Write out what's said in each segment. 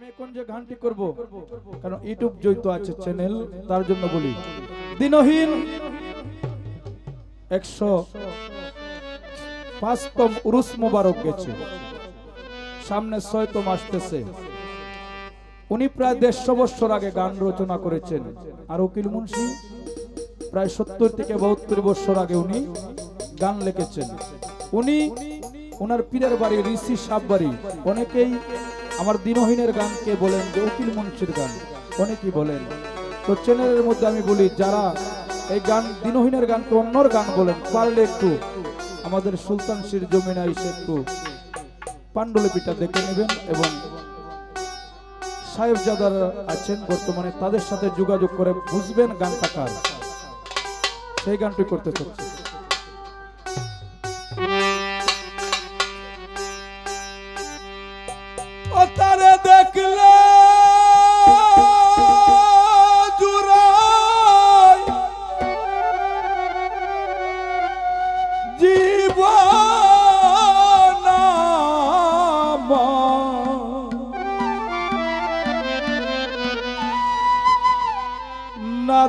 আমি এখন যে গানটি করব? কারণ ইউটিউব জড়িত আছে চ্যানেল, তার জন্য বলি। দিনহীন একশো পাঁচতম উরুস মোবারক গেছে। সামনে ছয়তম আসতেছে। উনি প্রায় দেড়শো বছর আগে গান রচনা করেছেন। আর উকিল মুন্সি প্রায় সত্তর থেকে বাহাত্তর বছর আগে উনি গান লিখেছেন। উনি ওনার পীরের বাড়ি ঋষি সাপ বাড়ি অনেকেই আমার দিনহীনের গানকে বলেন, যে উকিল মুন্সির গান? অনেকেই বলেন, তো চ্যানেলের মধ্যে আমি বলি, যারা এই গান, দিনহীনের গানকে অন্যর গান বলেন, পারলে একটু আমাদের সুলতান শির জমিনা এসে একটু পাণ্ডুলিপিটা দেখে নেবেন এবং সাহেবজাদারা আছেন বর্তমানে, তাদের সাথে যোগাযোগ করে বুঝবেন গানটা কার। সেই গানটি করতে চাচ্ছি।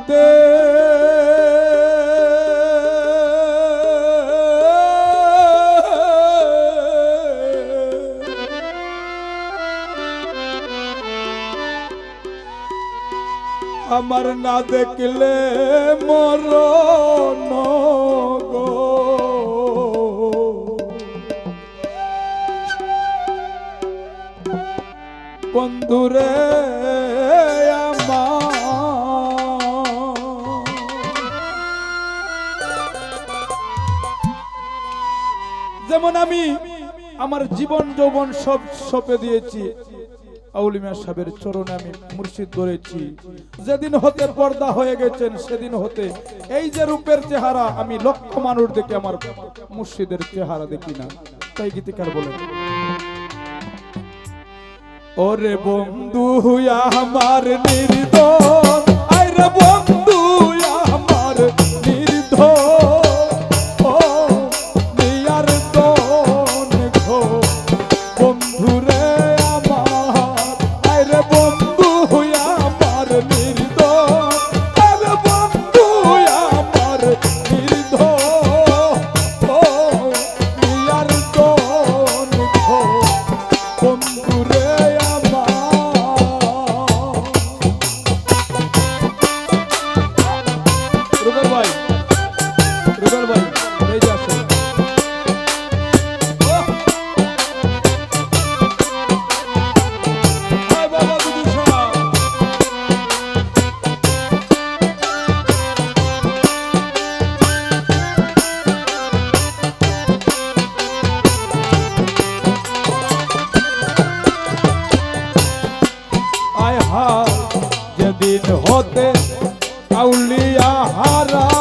দে আমার না দেখলে মরণ গো। বন্ধুরে। যেমন আমি আমার জীবন যৌবন সব সপে দিয়েছি আউলিমা সাহেবের চরণে আমি মুর্শিদ ধরেছি। যেদিন হতে পর্দা হয়ে গেছেন, সেদিন হতে এই যে রূপের চেহারা, আমি লক্ষ মানুষ দেখে আমার মুর্শিদের চেহারা দেখি না। তাই গীতিকার বলেন, ওরে বন্ধু আমার নির্দন আরে বন্ধু আউলিয়া হারা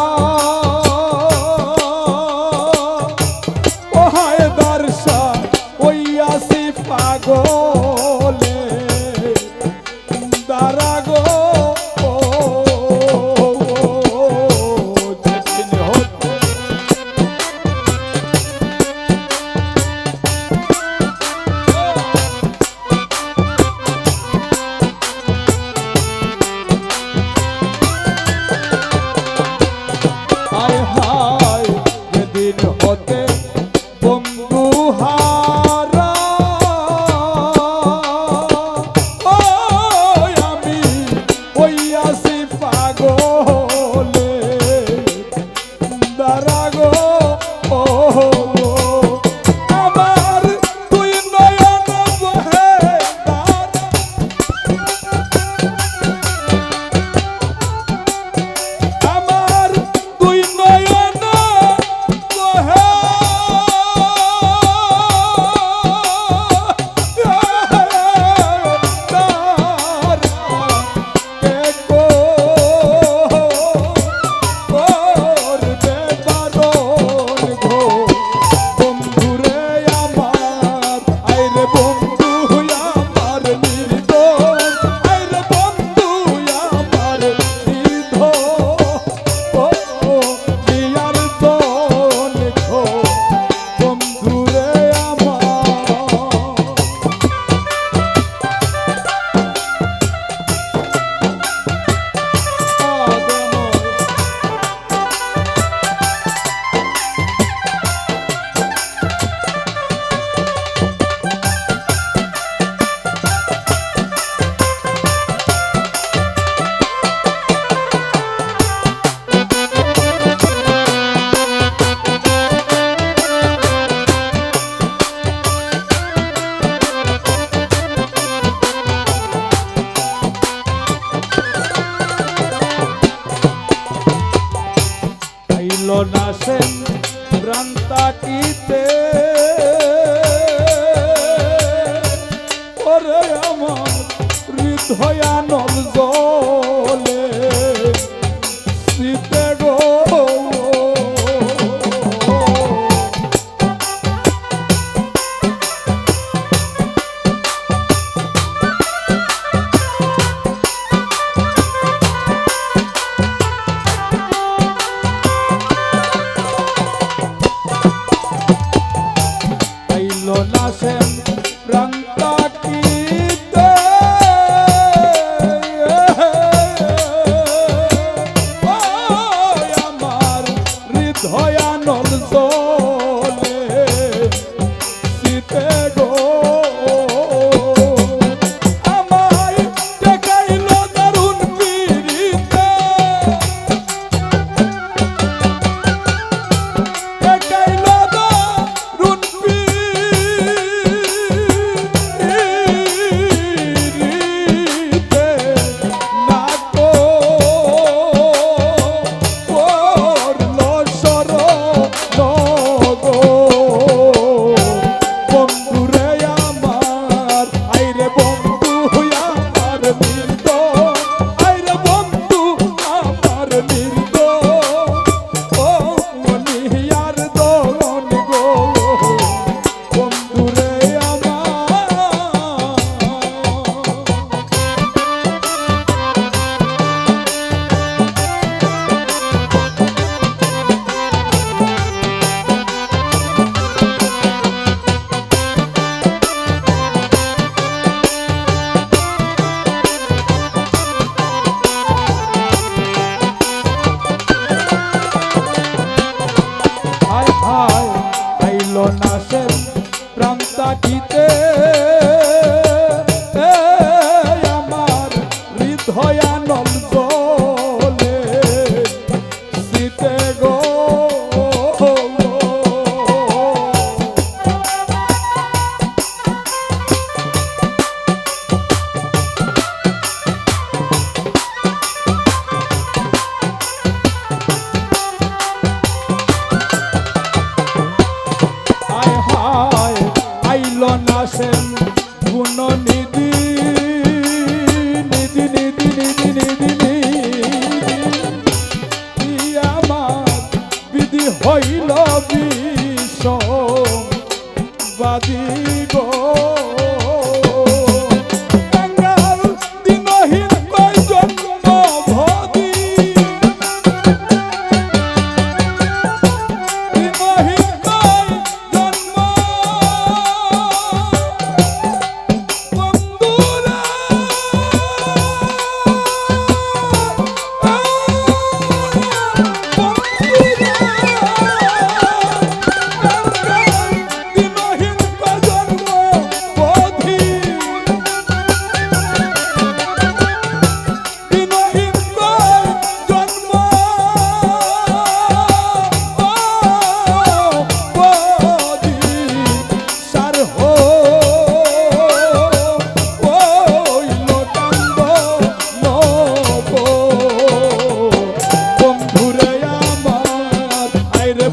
হায় হায় সেন ভ্রান্তাকিতে ওরে আমার হৃদয়ানল জলে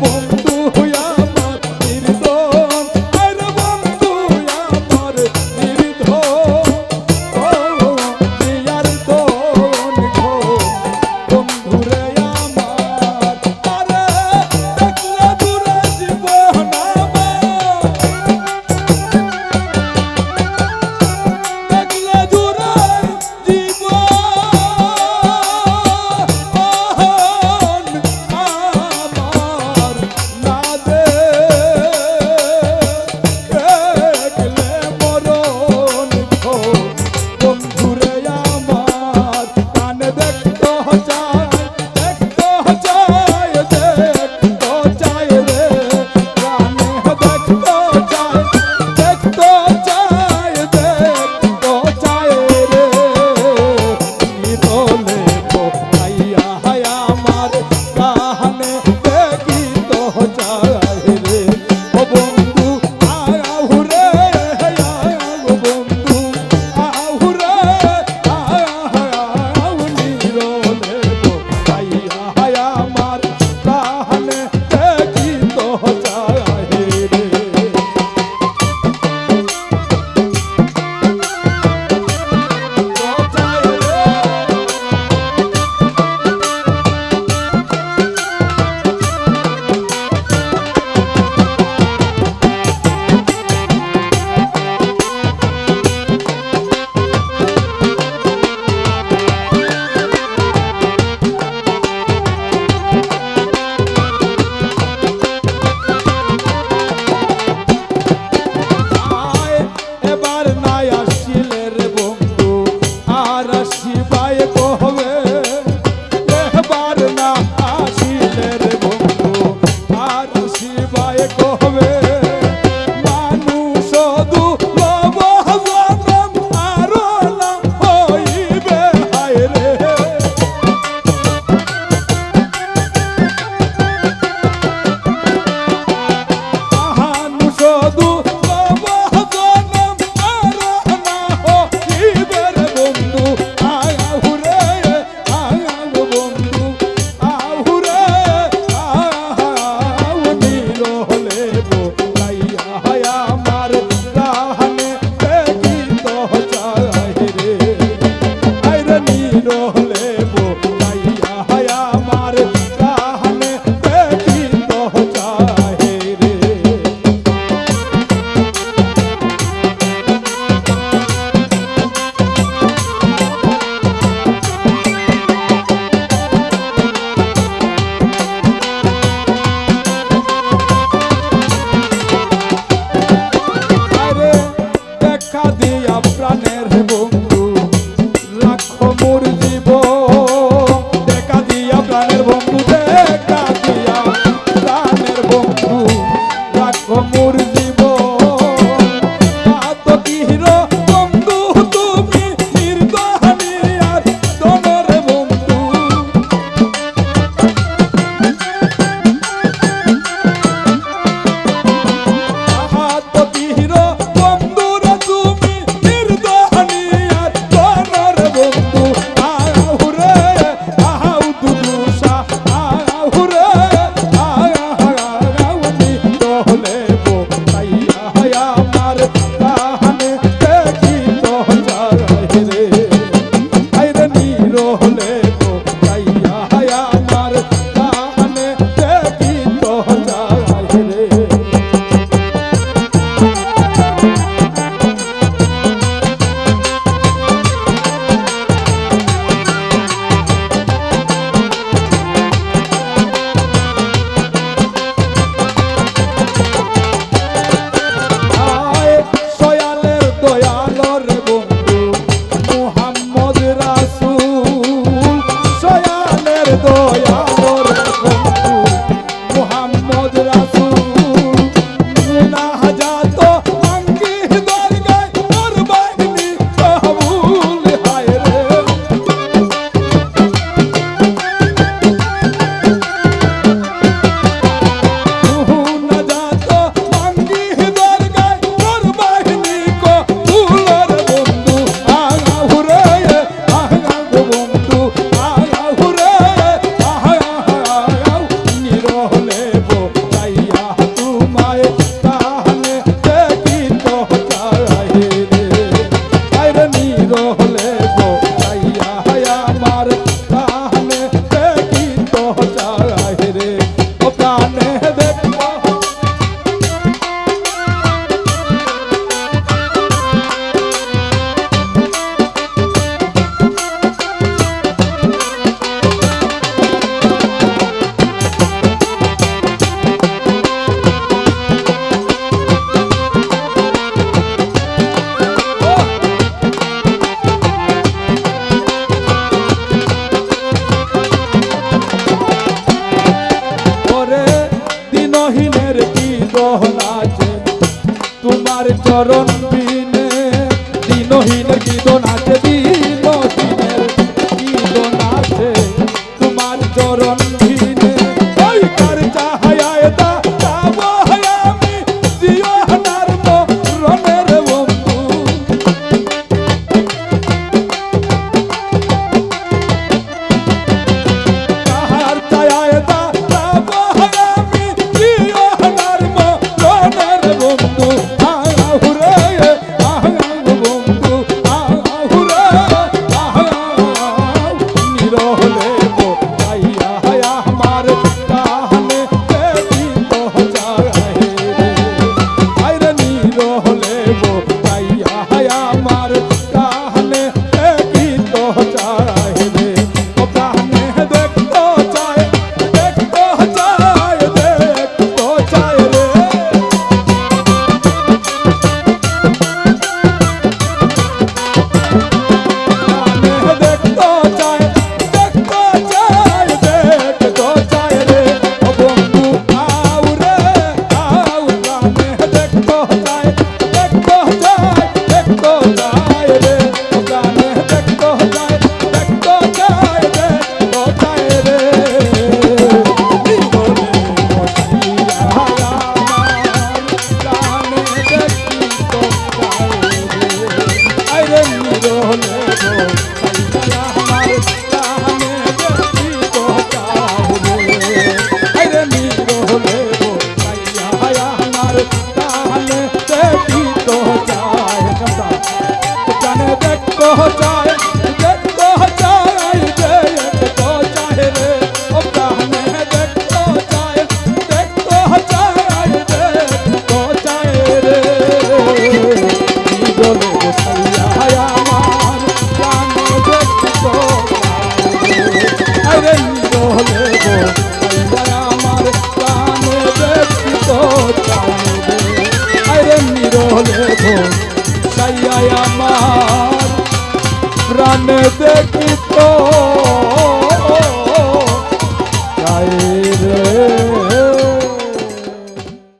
boom.